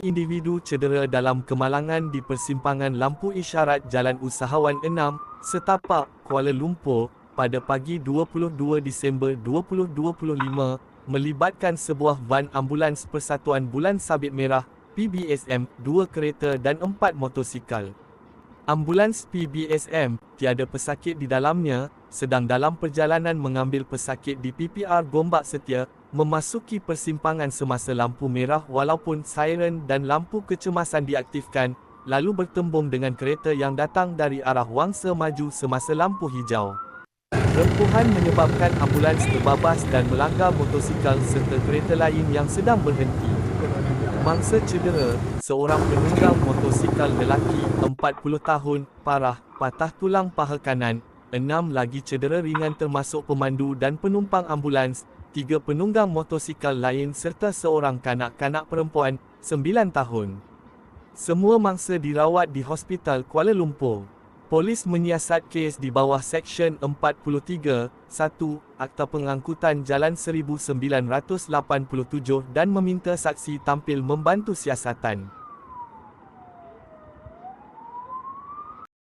individu cedera dalam kemalangan di persimpangan lampu isyarat Jalan Usahawan 6, Setapak, Kuala Lumpur, pada pagi 22 Disember 2025, melibatkan sebuah van ambulans Persatuan Bulan Sabit Merah, PBSM, dua kereta dan empat motosikal. Ambulans PBSM, tiada pesakit di dalamnya, sedang dalam perjalanan mengambil pesakit di PPR Gombak Setia, memasuki persimpangan semasa lampu merah walaupun siren dan lampu kecemasan diaktifkan, lalu bertembung dengan kereta yang datang dari arah Wangsa maju semasa lampu hijau. Rempuhan menyebabkan ambulans terbabas dan melanggar motosikal serta kereta lain yang sedang berhenti. Mangsa cedera, seorang penunggang motosikal lelaki, 40 tahun, parah, patah tulang paha kanan, enam lagi cedera ringan termasuk pemandu dan penumpang ambulans, tiga penunggang motosikal lain serta seorang kanak-kanak perempuan, 9 tahun. Semua mangsa dirawat di Hospital Kuala Lumpur. Polis menyiasat kes di bawah Seksyen 43, 1, Akta Pengangkutan Jalan 1987 dan meminta saksi tampil membantu siasatan.